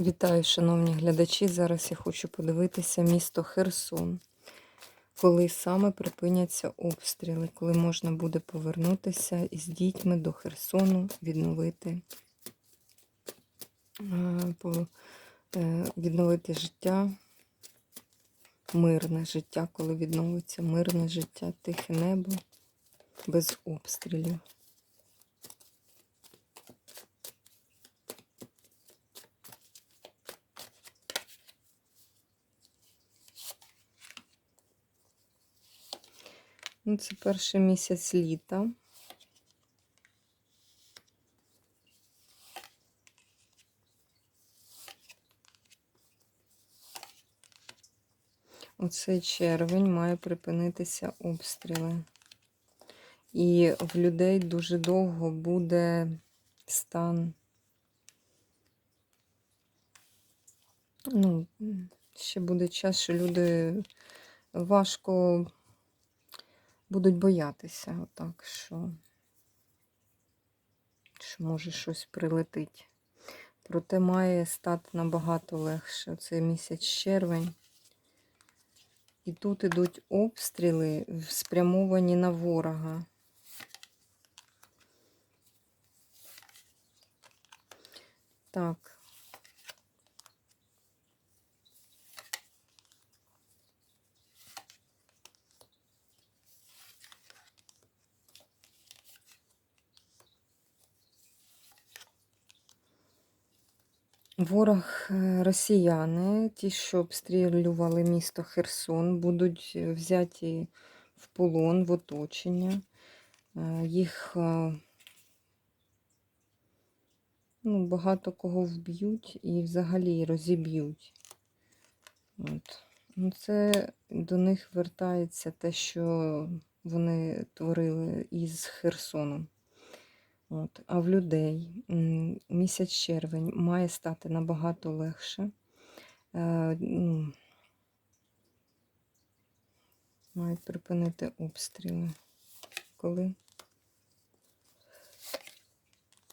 Вітаю, шановні глядачі. Зараз я хочу подивитися місто Херсон. Коли саме припиняться обстріли, коли можна буде повернутися із дітьми до Херсону, відновити, е, е, відновити життя, мирне життя, коли відновиться мирне життя, тихе небо без обстрілів. Ну, це перший місяць літа. Оцей червень має припинитися обстріли. І в людей дуже довго буде стан. Ну, ще буде час, що люди важко будуть боятися, отак, що, що може щось прилетить. Проте має стати набагато легше. Оцей місяць червень. І тут ідуть обстріли, спрямовані на ворога. Так. Ворог е, росіяни, ті, що обстрілювали місто Херсон, будуть е, взяті в полон, в оточення. Е, Їх ну, багато кого вб'ють і взагалі розіб'ють. От. Ну, це до них вертається те, що вони творили із Херсоном. От. А в людей місяць червень має стати набагато легше. Е, ну, мають припинити обстріли. Коли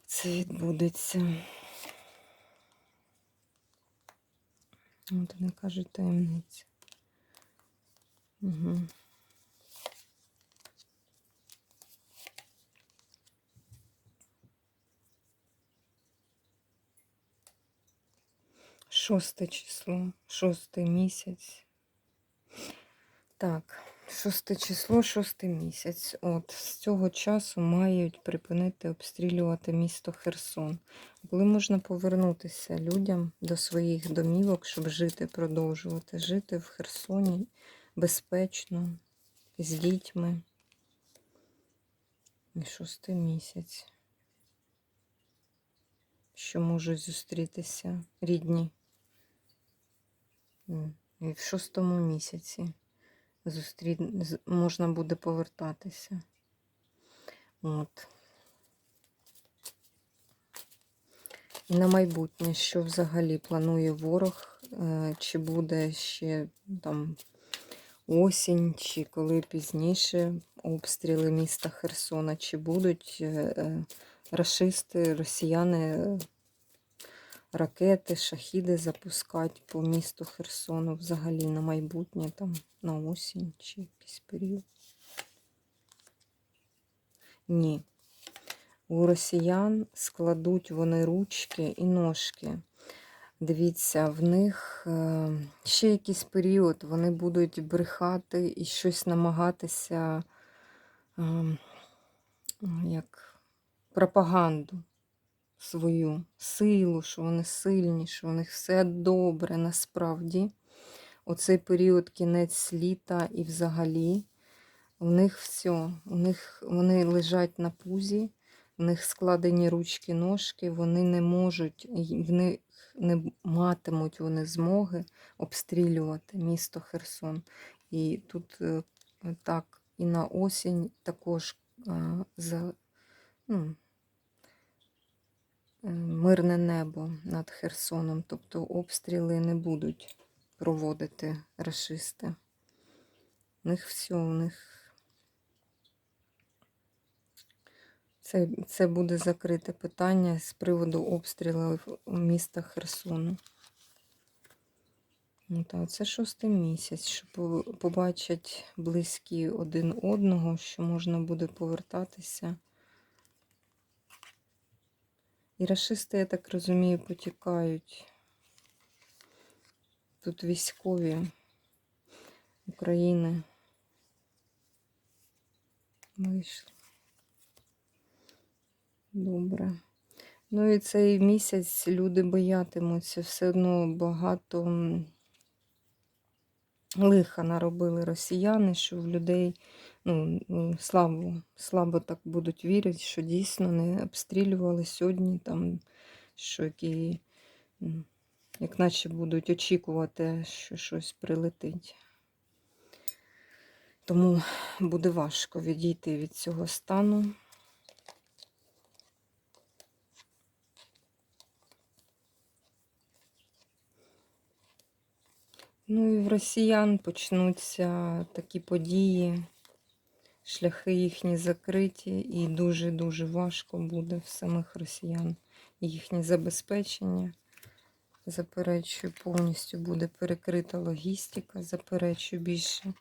це відбудеться? От вони кажуть таємниця. Угу. Шосте число, шостий місяць. Так, шосте число, шостий місяць. От з цього часу мають припинити обстрілювати місто Херсон. Коли можна повернутися людям до своїх домівок, щоб жити, продовжувати жити в Херсоні безпечно, з дітьми. І шостий місяць. Що можуть зустрітися рідні. І в шостому місяці зустрі... можна буде повертатися. От. І на майбутнє, що взагалі планує ворог, е, чи буде ще там осінь, чи коли пізніше обстріли міста Херсона, чи будуть е, е, росіяни е, ракети, шахіди запускати по місту Херсону взагалі на майбутнє, там, на осінь чи якийсь період. Ні. У росіян складуть вони ручки і ножки. Дивіться, в них е, ще якийсь період вони будуть брехати і щось намагатися е, як пропаганду свою силу, що вони сильні, що у них все добре насправді. Оцей період кінець літа і взагалі. У них все, у них вони лежать на пузі, в них складені ручки, ножки, вони не можуть, в них не матимуть вони змоги обстрілювати місто Херсон. І тут е, так і на осінь також за, ну, е, мирне небо над Херсоном, тобто обстріли не будуть проводити рашисти. У них все, у них Це, це буде закрите питання з приводу обстрілів міста Херсону. Ну, так, це шостий місяць, що побачать близькі один одного, що можна буде повертатися. І рашисти, я так розумію, потікають. Тут військові України вийшли. Добре. Ну і цей місяць люди боятимуться. Все одно багато лиха наробили росіяни, що в людей ну, слабо, слабо так будуть вірити, що дійсно не обстрілювали сьогодні, там, що які, як наче будуть очікувати, що щось прилетить. Тому буде важко відійти від цього стану. Ну і в росіян почнуться такі події, шляхи їхні закриті, і дуже-дуже важко буде в самих росіян їхнє забезпечення. Заперечую, повністю буде перекрита логістика, заперечую більше.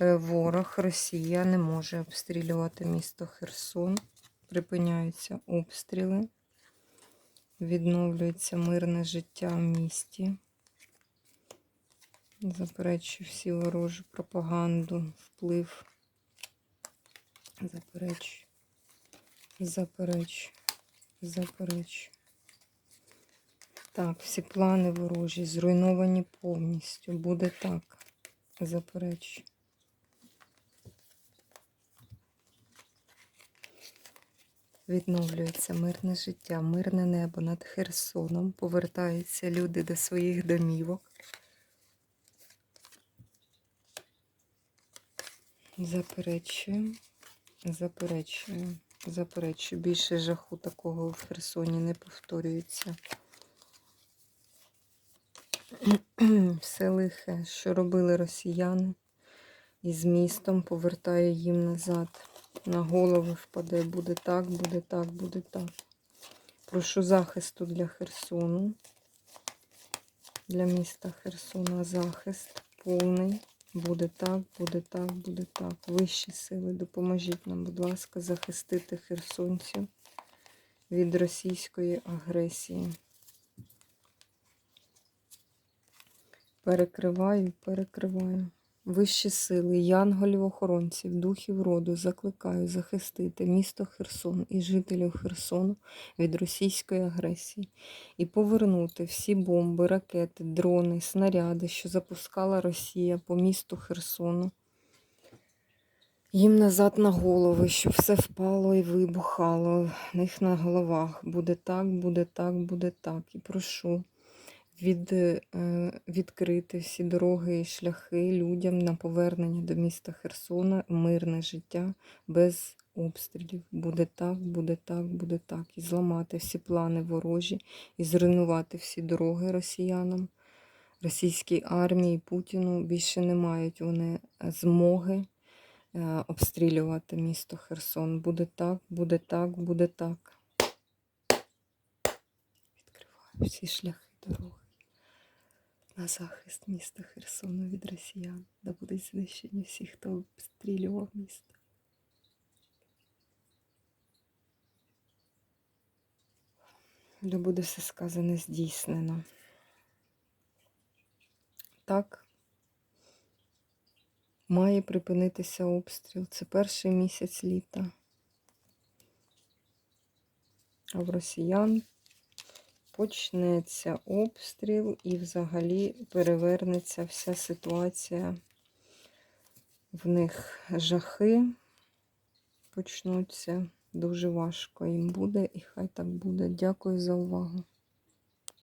Е, Ворог Росія не може обстрілювати місто Херсон. Припиняються обстріли, відновлюється мирне життя в місті. Заперечую всі ворожу пропаганду, вплив. Заперечую. Заперечую. Заперечую. Так, всі плани ворожі, зруйновані повністю. Буде так. Заперечую. Відновлюється мирне життя, мирне небо над Херсоном. Повертаються люди до своїх домівок. Заперечую, заперечую, заперечую. Більше жаху такого в Херсоні не повторюється. Все лихе, що робили росіяни із містом, повертає їм назад. На голови впаде. Буде так, буде так, буде так. Прошу захисту для Херсону. Для міста Херсона захист повний. Буде так, буде так, буде так. Вищі сили, допоможіть нам, будь ласка, захистити херсонців від російської агресії. Перекриваю, перекриваю. Вищі сили, янголів-охоронців, духів роду закликаю захистити місто Херсон і жителів Херсону від російської агресії і повернути всі бомби, ракети, дрони, снаряди, що запускала Росія по місту Херсону. Їм назад на голови, щоб все впало і вибухало. В них на головах. Буде так, буде так, буде так. І прошу від, е, відкрити всі дороги і шляхи людям на повернення до міста Херсона, мирне життя без обстрілів. Буде так, буде так, буде так. І зламати всі плани ворожі, і зруйнувати всі дороги росіянам, російській армії, Путіну. Більше не мають вони змоги е, обстрілювати місто Херсон. Буде так, буде так, буде так. Відкриваю всі шляхи дороги на захист міста Херсону від росіян, да будуть знищені всі, хто обстрілював місто. Да буде все сказане здійснено. Так, має припинитися обстріл. Це перший місяць літа. А в росіян почнеться обстріл і взагалі перевернеться вся ситуація. В них жахи почнуться. Дуже важко їм буде, і хай так буде. Дякую за увагу.